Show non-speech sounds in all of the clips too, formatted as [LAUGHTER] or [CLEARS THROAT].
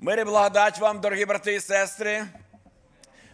Мир і благодать вам, дорогі брати і сестри.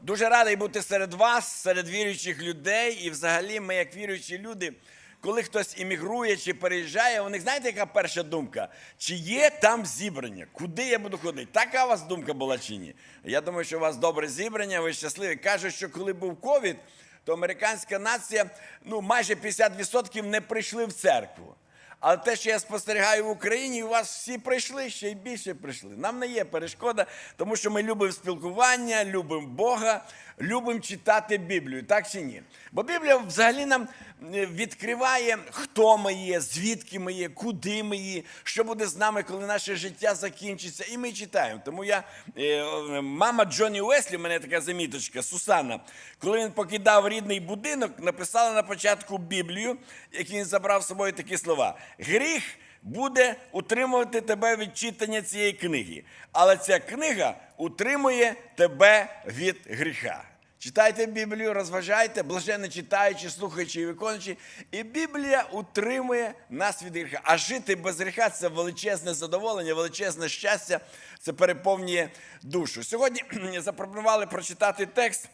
Дуже радий бути серед вас, серед віруючих людей. І взагалі, ми, як віруючі люди, коли хтось іммігрує чи переїжджає, у них знаєте, яка перша думка? Чи є там зібрання? Куди я буду ходити? Така у вас думка була чи ні? Я думаю, що у вас добре зібрання, ви щасливі. Кажуть, що коли був ковід, то американська нація ну, майже 50% не прийшли в церкву. Але те, що я спостерігаю в Україні, у вас всі прийшли, ще й більше прийшли. Нам не є перешкода, тому що ми любимо спілкування, любимо Бога, любимо читати Біблію, так чи ні? Бо Біблія взагалі нам відкриває, хто ми є, звідки ми є, куди ми є, що буде з нами, коли наше життя закінчиться. І ми читаємо. Тому я, е, мама Джонні Уеслі, у мене така заміточка, Сусанна, коли він покидав рідний будинок, написала на початку Біблію, як він забрав з собою такі слова: гріх буде утримувати тебе від читання цієї книги, але ця книга утримує тебе від гріха. Читайте Біблію, розважайте, блаженно читаючи, слухаючи і виконуючи. І Біблія утримує нас від гріха. А жити без гріха це величезне задоволення, величезне щастя, це переповнює душу. Сьогодні [CLEARS THROAT] запропонували прочитати текст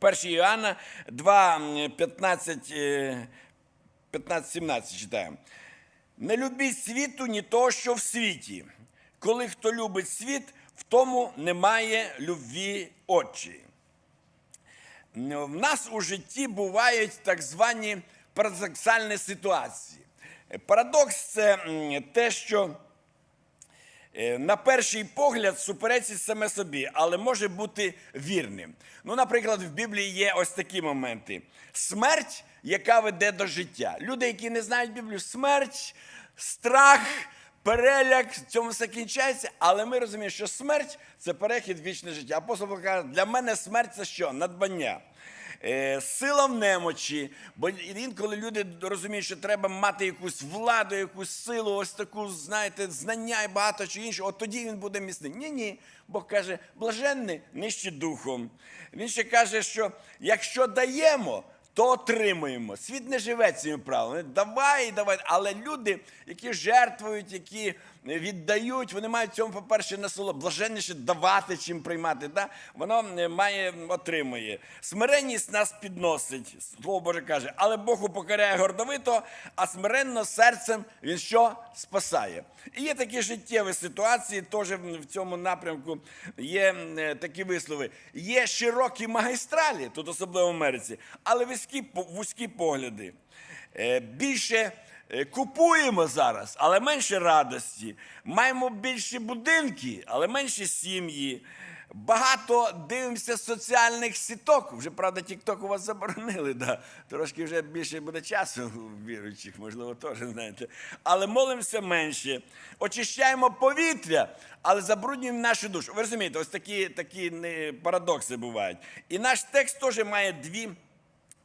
1 Іоанна 2, 15, 15 17 читаємо. Не любіть світу, ні того, що в світі. Коли хто любить світ, в тому немає любві очі. В нас у житті бувають так звані парадоксальні ситуації. Парадокс це те, що е, на перший погляд суперечить саме собі, але може бути вірним. Ну, наприклад, в Біблії є ось такі моменти: смерть, яка веде до життя. Люди, які не знають Біблію, смерть, страх. Переляк в цьому все кінчається, але ми розуміємо, що смерть це перехід в вічне життя. Апостол каже, для мене смерть це що? Надбання. Е, Сила в немочі, бо інколи люди розуміють, що треба мати якусь владу, якусь силу, ось таку, знаєте, знання і багато чи іншого, от тоді він буде міцний. Ні, ні. Бог каже, блаженний нижче духом. Він ще каже, що якщо даємо, то отримуємо. Світ не живе цими правилами. Давай, давай. Але люди, які жертвують, які віддають, вони мають цьому, по-перше, насоло блаженніше давати, чим приймати. Да? Воно має, отримує. Смиренність нас підносить, слово Боже каже, але Бог упокоряє гордовито, а смиренно серцем він що спасає. І є такі життєві ситуації, теж в цьому напрямку є е, такі вислови. Є широкі магістралі, тут особливо в Америці, але вузькі, вузькі погляди. Е, Більше купуємо зараз, але менше радості. Маємо більші будинки, але менше сім'ї. Багато дивимося соціальних сіток. Вже, правда, тік-ток у вас заборонили. Да. Трошки вже більше буде часу віруючих, можливо, теж знаєте. Але молимося менше. Очищаємо повітря, але забруднюємо нашу душу. Ви розумієте, ось такі, такі парадокси бувають. І наш текст теж має дві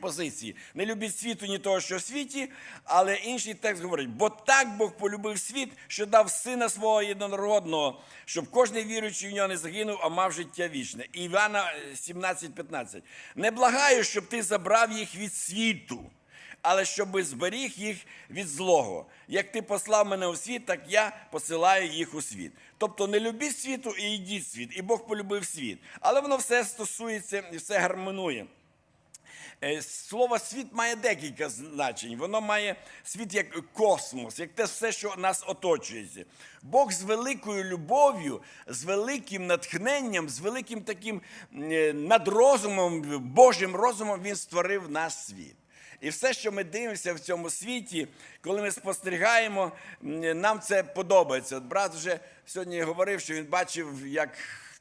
позиції. Не любіть світу, ні того, що в світі, але інший текст говорить: бо так Бог полюбив світ, що дав сина свого єдинородного, щоб кожен віруючий в нього не загинув, а мав життя вічне. Івана 17,15. Не благаю, щоб ти забрав їх від світу. Але щоб зберіг їх від злого. Як ти послав мене у світ, так я посилаю їх у світ. Тобто не любіть світу і йдіть світ. І Бог полюбив світ. Але воно все стосується і все гармонує. Е, Слово світ має декілька значень. Воно має світ як космос, як те все, що нас оточується. Бог з великою любов'ю, з великим натхненням, з великим таким е, надрозумом, Божим розумом він створив наш світ. І все, що ми дивимося в цьому світі, коли ми спостерігаємо, нам це подобається. От брат вже сьогодні говорив, що він бачив, як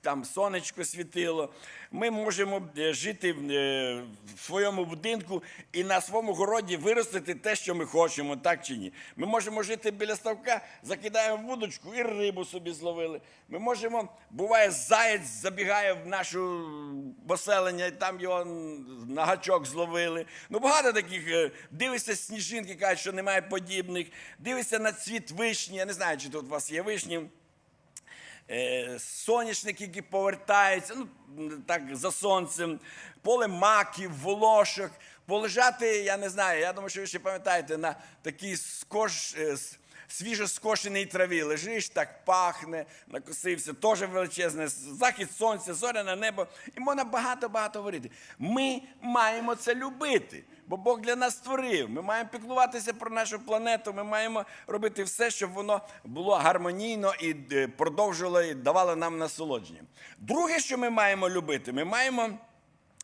там сонечко світило. Ми можемо е, жити е, в своєму будинку і на своєму городі виростити те, що ми хочемо, так чи ні. Ми можемо жити біля ставка, закидаємо вудочку і рибу собі зловили. Ми можемо, буває, заєць забігає в нашу поселення, і там його на гачок зловили. Ну, багато таких. е, Дивишся сніжинки, кажуть, що немає подібних. Дивишся на цвіт вишні. Я не знаю, чи тут у вас є вишні соняшники, які повертаються, ну так за сонцем, поле маків, волошок, полежати, я не знаю. Я думаю, що ви ще пам'ятаєте на такій скош, е, с- свіжоскошений траві. Лежиш, так пахне, накосився, теж величезне, захід сонця, зоряне небо. І можна багато-багато говорити. Ми маємо це любити. Бо Бог для нас створив. Ми маємо піклуватися про нашу планету. Ми маємо робити все, щоб воно було гармонійно і е, продовжувало і давало нам насолодження. Друге, що ми маємо любити, ми маємо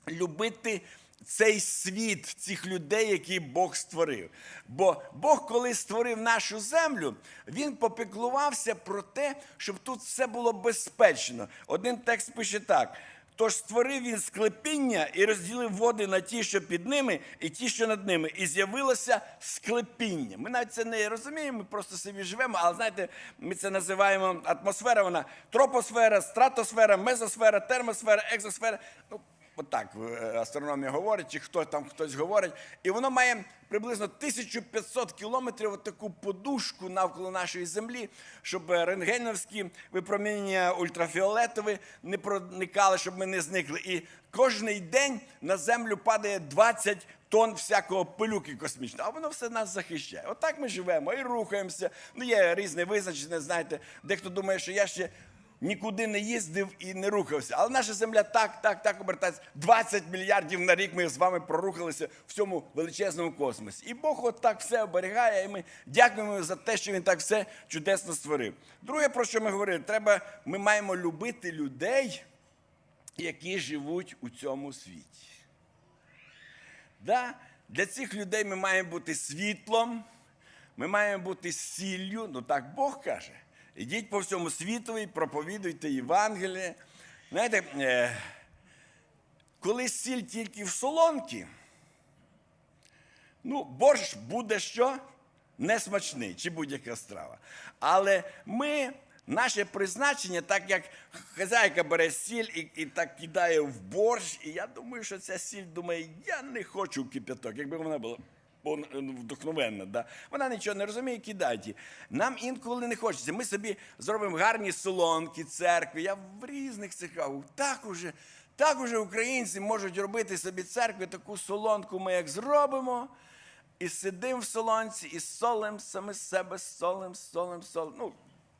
любити цей світ, цих людей, які Бог створив. Бо Бог, коли створив нашу землю, він попіклувався про те, щоб тут все було безпечно. Один текст пише так. Тож створив він склепіння і розділив води на ті, що під ними, і ті, що над ними, і з'явилося склепіння. Ми навіть це не розуміємо, ми просто собі живемо, але знаєте, ми це називаємо атмосфера, вона тропосфера, стратосфера, мезосфера, термосфера, екзосфера. Ну, Отак е, астрономія говорить, чи хто там хтось говорить. І воно має приблизно 1500 кілометрів таку подушку навколо нашої землі, щоб е, рентгеновські випромінення ультрафіолетові не проникали, щоб ми не зникли. І кожний день на землю падає 20 тонн всякого пилюки космічного, а воно все нас захищає. Отак ми живемо і рухаємося. Ну, є різне визначення, знаєте, дехто думає, що я ще нікуди не їздив і не рухався. Але наша земля так, так, так обертається. 20 мільярдів на рік ми з вами прорухалися в цьому величезному космосі. І Бог от так все оберігає, і ми дякуємо за те, що він так все чудесно створив. Друге, про що ми говорили, треба, ми маємо любити людей, які живуть у цьому світі. Да? Для цих людей ми маємо бути світлом, ми маємо бути сіллю, ну так Бог каже. Ідіть по всьому світу і проповідуйте Євангеліє. Знаєте, е, коли сіль тільки в солонці, ну, борщ буде що? Несмачний, чи будь-яка страва. Але ми, наше призначення, так як хазяйка бере сіль і, і так кидає в борщ, і я думаю, що ця сіль думає, я не хочу кип'яток, якби вона була вдохновенна. Да? Вона нічого не розуміє, кидайте. Нам інколи не хочеться. Ми собі зробимо гарні солонки, церкви. Я в різних цехах. Так уже, так уже українці можуть робити собі церкви, таку солонку ми як зробимо. І сидимо в солонці, і солим саме себе, солим, солим, солим. Ну,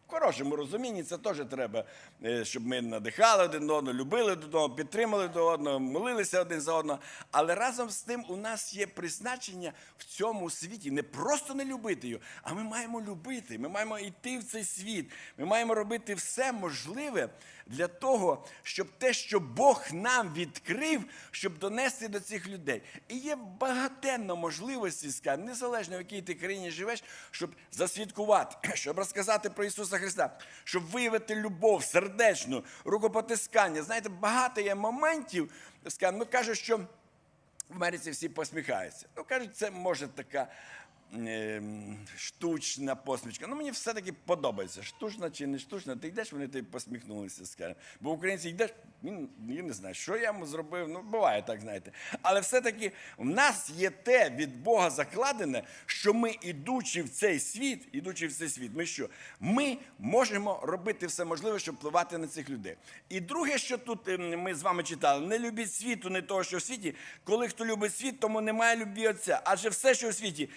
в хорошому розумінні це теж треба, е, щоб ми надихали один одного, любили до одного, підтримали до одного, молилися один за одного. Але разом з тим у нас є призначення в цьому світі не просто не любити його, а ми маємо любити. Ми маємо йти в цей світ. Ми маємо робити все можливе для того, щоб те, що Бог нам відкрив, щоб донести до цих людей. І є багатенно можливості, скажімо, незалежно в якій ти країні живеш, щоб засвідкувати, [CLEARS THROAT] щоб розказати про Ісуса Христа, щоб виявити любов сердечну, рукопотискання. Знаєте, багато є моментів, скажімо, ну кажуть, що в Америці всі посміхаються. Ну, кажуть, це може така штучна посмішка. Ну, мені все-таки подобається. Штучна чи не штучна, ти йдеш, вони тобі посміхнулися, скажімо. Бо українці йдеш, він я не знаю, що я йому зробив. Ну, буває так, знаєте. Але все-таки в нас є те від Бога закладене, що ми, ідучи в цей світ, ідучи в цей світ, ми що? Ми можемо робити все можливе, щоб впливати на цих людей. І друге, що тут ем, ми з вами читали, не любіть світу, не того, що в світі. Коли хто любить світ, тому немає любві Отця. Адже все, що у світі,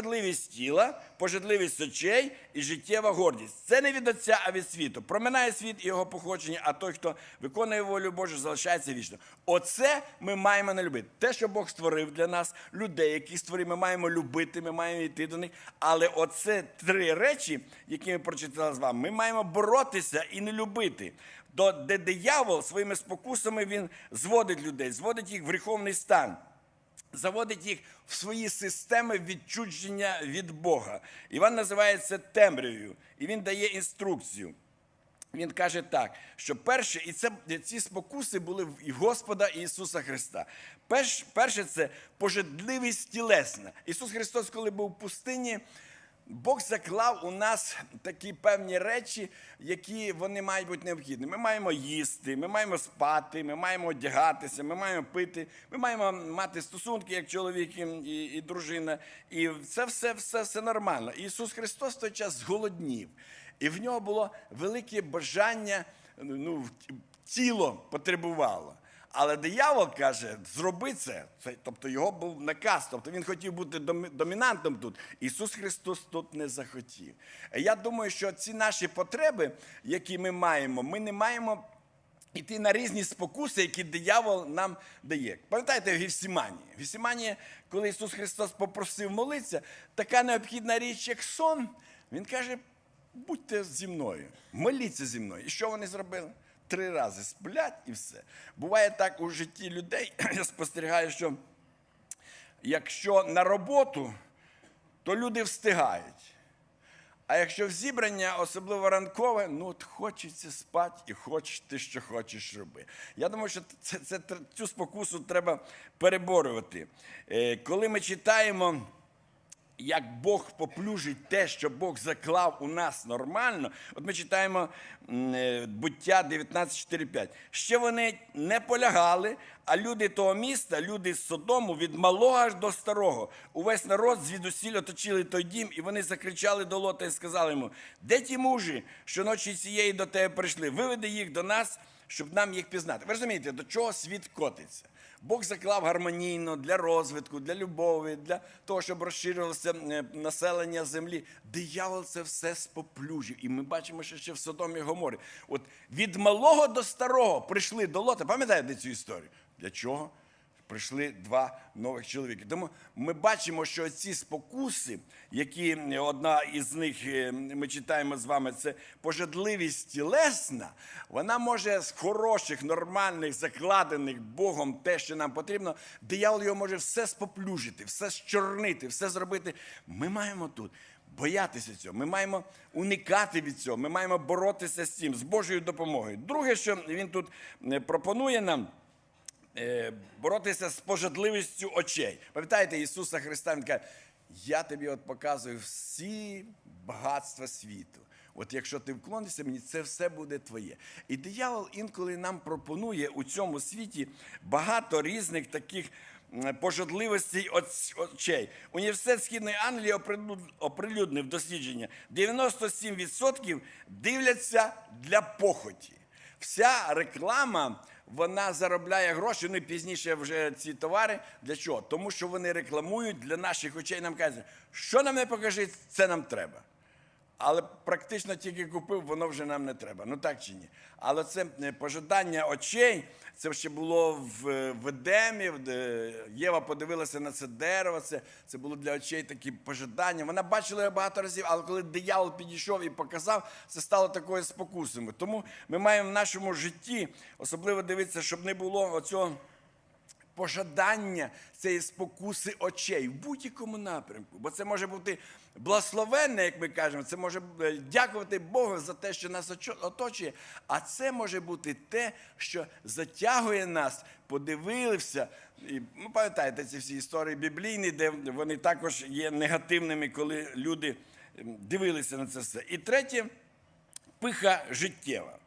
пожадливість тіла, пожадливість очей і життєва гордість. Це не від Отця, а від світу. Проминає світ і його походження, а той, хто виконує волю Божу, залишається вічно. Оце ми маємо не любити. Те, що Бог створив для нас, людей, які створив, ми маємо любити, ми маємо йти до них. Але оце три речі, які ми прочитали з вами, ми маємо боротися і не любити. До де диявол своїми спокусами він зводить людей, зводить їх в гріховний стан заводить їх в свої системи відчудження від Бога. Іван називає це темрявою, і він дає інструкцію. Він каже так, що перше, і це ці спокуси були в Господа Ісуса Христа. Перш, перше це пожедливість тілесна. Ісус Христос, коли був в пустині, Бог заклав у нас такі певні речі, які вони мають бути необхідні. Ми маємо їсти, ми маємо спати, ми маємо одягатися, ми маємо пити, ми маємо мати стосунки як чоловік і, і, дружина. І це все, все, все нормально. Ісус Христос в той час зголоднів. І в нього було велике бажання, ну, тіло потребувало. Але диявол каже, зроби це. Тобто його був наказ. Тобто він хотів бути домінантом тут. Ісус Христос тут не захотів. Я думаю, що ці наші потреби, які ми маємо, ми не маємо іти на різні спокуси, які диявол нам дає. Пам'ятаєте, в Гефсімані? В Гефсімані, коли Ісус Христос попросив молитися, така необхідна річ, як сон, Він каже, будьте зі мною, моліться зі мною. І що вони зробили? Три рази сплять і все. Буває так у житті людей, [CLEARS THROAT] я спостерігаю, що якщо на роботу, то люди встигають. А якщо в зібрання, особливо ранкове, ну от хочеться спати і хочеш ти, що хочеш роби. Я думаю, що це, це, цю спокусу треба переборювати. Е, коли ми читаємо, як Бог поплюжить те, що Бог заклав у нас нормально, от ми читаємо е, буття 19.4.5. Ще вони не полягали, а люди того міста, люди з Содому, від малого аж до старого, увесь народ звідусіль оточили той дім, і вони закричали до Лота і сказали йому: де ті мужі, що ночі цієї до тебе прийшли? Виведи їх до нас, щоб нам їх пізнати. Ви розумієте, до чого світ котиться? Бог заклав гармонійно для розвитку, для любові, для того, щоб розширювалося е, населення землі. Диявол це все споплюжив. І ми бачимо, що ще в Содомі Гоморі. От від малого до старого прийшли до Лота. Пам'ятаєте цю історію? Для чого? Прийшли два нових чоловіки. Тому ми бачимо, що ці спокуси, які одна із них е, ми читаємо з вами, це пожадливість тілесна, вона може з хороших, нормальних, закладених Богом те, що нам потрібно, диявол його може все споплюжити, все щорнити, все зробити. Ми маємо тут. Боятися цього, ми маємо уникати від цього, ми маємо боротися з цим з Божою допомогою. Друге, що він тут е, пропонує нам, боротися з пожадливістю очей. Пам'ятаєте Ісуса Христа, Він каже, я тобі от показую всі багатства світу. От якщо ти вклонишся мені, це все буде твоє. І диявол інколи нам пропонує у цьому світі багато різних таких пожадливостей очей. Університет Східної Англії оприлюднив дослідження. 97% дивляться для похоті. Вся реклама вона заробляє гроші. Ну і пізніше вже ці товари. Для чого? Тому що вони рекламують для наших очей. Нам кажуть, що нам не покажи, це нам треба. Але практично тільки купив, воно вже нам не треба. Ну так чи ні? Але це е, пожадання очей. Це ще було в, е, в Едемі. де Єва подивилася на це дерево. Це, це було для очей такі пожадання. Вона бачила його багато разів, але коли диявол підійшов і показав, це стало такою спокусою. Тому ми маємо в нашому житті особливо дивитися, щоб не було оцього пожадання цієї спокуси очей в будь-якому напрямку. Бо це може бути благословенне, як ми кажемо, це може е, дякувати Богу за те, що нас оточує. А це може бути те, що затягує нас, подивилися. І, ну, пам'ятаєте ці всі історії біблійні, де вони також є негативними, коли люди дивилися на це все. І третє пиха життєва.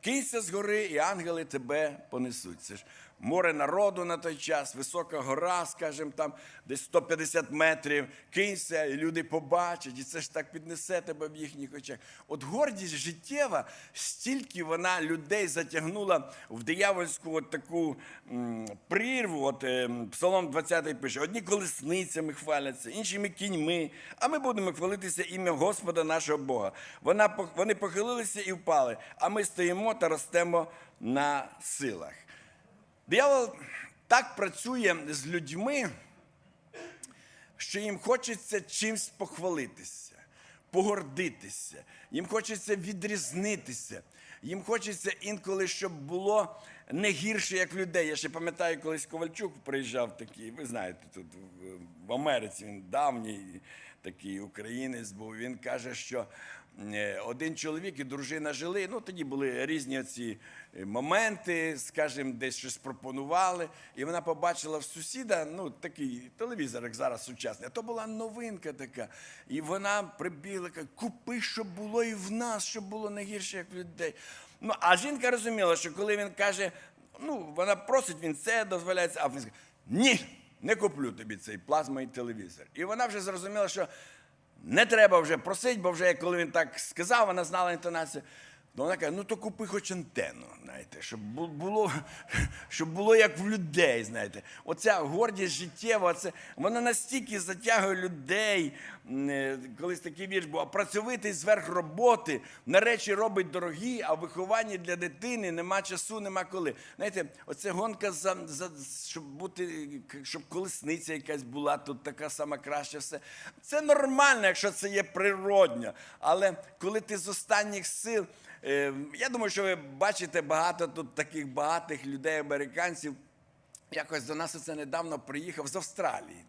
Кинься з гори, і ангели тебе понесуть. Це ж море народу на той час, висока гора, скажімо, там десь 150 метрів. Кинься, і люди побачать, і це ж так піднесе тебе в їхніх очах. От гордість життєва, стільки вона людей затягнула в диявольську от таку м, прірву. От е, Псалом 20 пише: одні колесницями хваляться, іншими кіньми, а ми будемо хвалитися ім'я Господа нашого Бога. Вона, вони похилилися і впали, а ми стоїмо та ростемо на силах. Диявол так працює з людьми, що їм хочеться чимсь похвалитися, погордитися, їм хочеться відрізнитися, їм хочеться інколи, щоб було не гірше, як людей. Я ще пам'ятаю, колись Ковальчук приїжджав такий, ви знаєте, тут в- Америці він давній такий українець був. Він каже, що один чоловік і дружина жили. Ну тоді були різні ці моменти, скажімо, десь щось пропонували. І вона побачила в сусіда, ну такий телевізор, як зараз сучасний. А то була новинка така. І вона прибігла, каже, купи, щоб було і в нас, щоб було не гірше, як в людей. Ну, а жінка розуміла, що коли він каже, ну, вона просить, він це дозволяється, а він скаже, ні, не куплю тобі цей плазмовий телевізор. І вона вже зрозуміла, що не треба вже просити, бо вже коли він так сказав, вона знала інтонацію. Ну, вона каже, ну то купи хоч антенну, знаєте, щоб було, [LAUGHS] щоб було як в людей, знаєте. Оця гордість життєва, це, вона настільки затягує людей. Е, Колись такий вірш був, а працьовитий зверх роботи, на речі робить дорогі, а в вихованні для дитини нема часу, нема коли. Знаєте, оце гонка за, за щоб бути, щоб колесниця якась була, тут така сама краща все. Це нормально, якщо це є природньо. Але коли ти з останніх сил. Е, Я думаю, що ви бачите багато тут таких багатих людей, американців. Якось до нас це недавно приїхав з Австралії.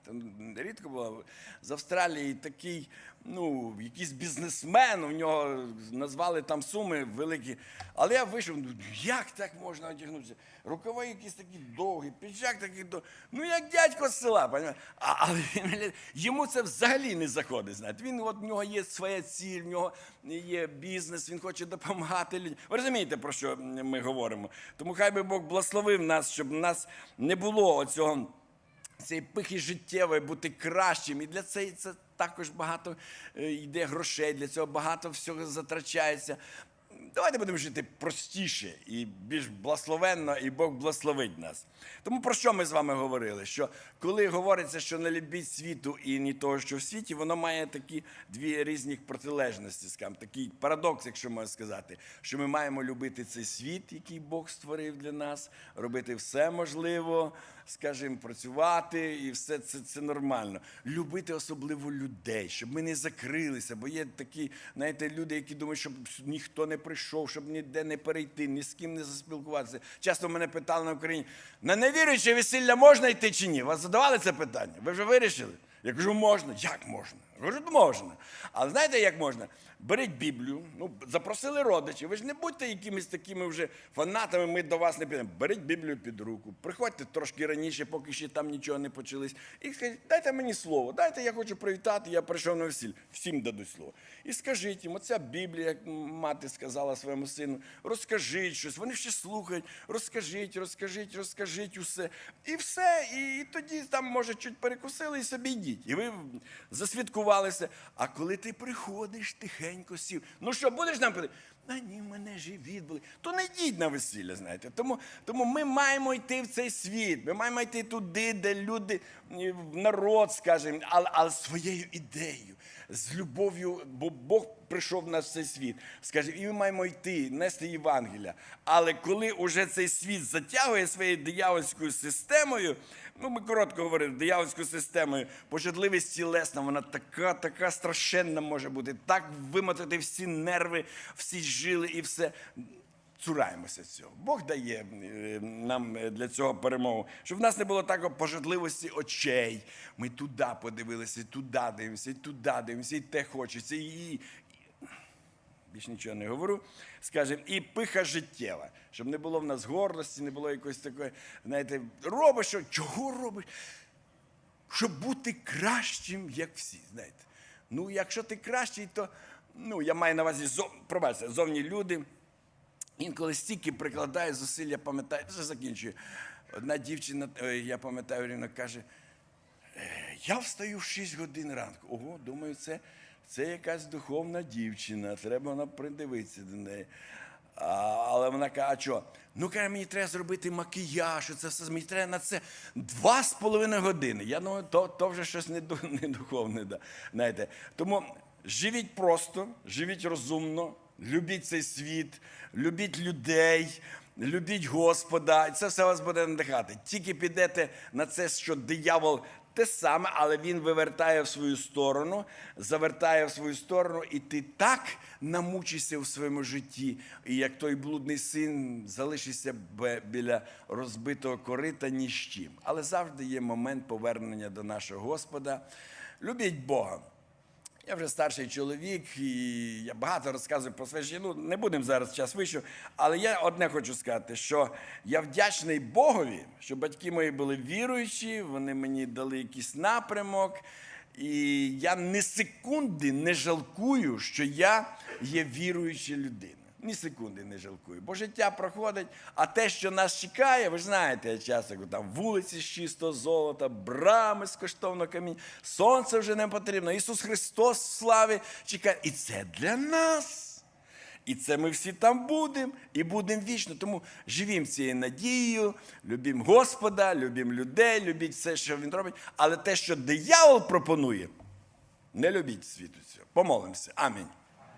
Рідко було з Австралії такий, ну, якийсь бізнесмен, у нього назвали там суми великі. Але я вийшов, ну як так можна одягнутися? Рукава якісь такі довгі, піджак такий довгий. Ну, як дядько з села, але він, йому це взагалі не заходить. Знаєте. Він, от, в нього є своя ціль, в нього є бізнес, він хоче допомагати людям. Ви розумієте, про що ми говоримо? Тому хай би Бог благословив нас, щоб в нас не було оцього цієї пихи життєвої, бути кращим. І для цього це також багато е, йде грошей, для цього багато всього затрачається. Давайте будемо жити простіше і більш благословенно, і Бог благословить нас. Тому про що ми з вами говорили? Що коли говориться, що не любіть світу і ні того, що в світі, воно має такі дві різні протилежності, скажімо, такий парадокс, якщо можна сказати, що ми маємо любити цей світ, який Бог створив для нас, робити все можливо, скажімо, працювати, і все це, це нормально. Любити особливо людей, щоб ми не закрилися, бо є такі, знаєте, люди, які думають, щоб ніхто не прийшов, щоб ніде не перейти, ні з ким не заспілкуватися. Часто мене питали на Україні: на невіруюче весілля можна йти чи ні? Вас задавали це питання? Ви вже вирішили? Я кажу, можна. Як можна? Я кажу, можна. Але знаєте, як можна? Беріть Біблію, ну, запросили родичів. Ви ж не будьте якимись такими вже фанатами, ми до вас не підемо. Беріть Біблію під руку, приходьте трошки раніше, поки ще там нічого не почалось. І скажіть, дайте мені слово, дайте, я хочу привітати, я прийшов на весілля. Всім дадуть слово. І скажіть їм, оця Біблія, як мати сказала своєму сину, розкажіть щось. Вони ще слухають, розкажіть, розкажіть, розкажіть усе. І все. І, і тоді там, може, чуть перекусили і собі йдіть. І ви засвідкувалися. А коли ти приходиш, тихенько сів. Ну що, будеш нам пити? А ні, в мене живіт були. То не йдіть на весілля, знаєте. Тому, тому ми маємо йти в цей світ. Ми маємо йти туди, де люди, народ, скажімо, але, але своєю ідеєю, з любов'ю, бо Бог прийшов на цей світ. Скаже, і ми маємо йти, нести Євангелія. Але коли уже цей світ затягує своєю диявольською системою, ну ми коротко говоримо, диявольською системою, пожадливість тілесна, вона така, така страшенна може бути, так вимотати всі нерви, всі жили і все. Цураємося цього. Бог дає е, нам е, для цього перемогу, щоб в нас не було такої пожадливості очей. Ми туди подивилися, туди дивимося, і туди дивимося, і те хочеться. І, і... Більш нічого не говорю. Скажемо, і пиха життєва, щоб не було в нас гордості, не було якоїсь такої, знаєте, робиш, що чого робиш? щоб бути кращим, як всі. знаєте. Ну, якщо ти кращий, то ну, я маю на увазі зов... пробачте, зовні люди. Інколи стільки прикладає зусиль, я пам'ятаю, вже закінчую. Одна дівчина, е, я пам'ятаю, Рівна каже: «Е, я встаю в 6 годин ранку. Ого, думаю, це, це якась духовна дівчина, треба вона придивитися до неї. А, але вона каже, а що? Ну, каже, мені треба зробити макіяж, це все, мені треба на це два з половиною години. Я думаю, то, то вже щось не, [LAUGHS] не духовне. Да. Знаєте. Тому живіть просто, живіть розумно, любіть цей світ, любіть людей, любіть Господа, і це все вас буде надихати. Тільки підете на це, що диявол те саме, але він вивертає в свою сторону, завертає в свою сторону, і ти так намучишся в своєму житті. І як той блудний син залишишся біля розбитого корита ні з чим. Але завжди є момент повернення до нашого Господа. Любіть Бога. Я вже старший чоловік, і я багато розказую про своє життя. Ну, не будемо зараз час вищу, але я одне хочу сказати, що я вдячний Богові, що батьки мої були віруючі, вони мені дали якийсь напрямок. І я ні секунди не жалкую, що я є віруюча людина. Ні секунди не жалкую, бо життя проходить, а те, що нас чекає, ви ж знаєте, я часто там вулиці з чистого золота, брами з коштовного каміння, сонце вже не потрібно. Ісус Христос в славі чекає. І це для нас. І це ми всі там будемо і будемо вічно. Тому живімо цією надією, любім Господа, любім людей, любіть все, що він робить. Але те, що диявол пропонує, не любіть світу цього. Помолимося. Амінь.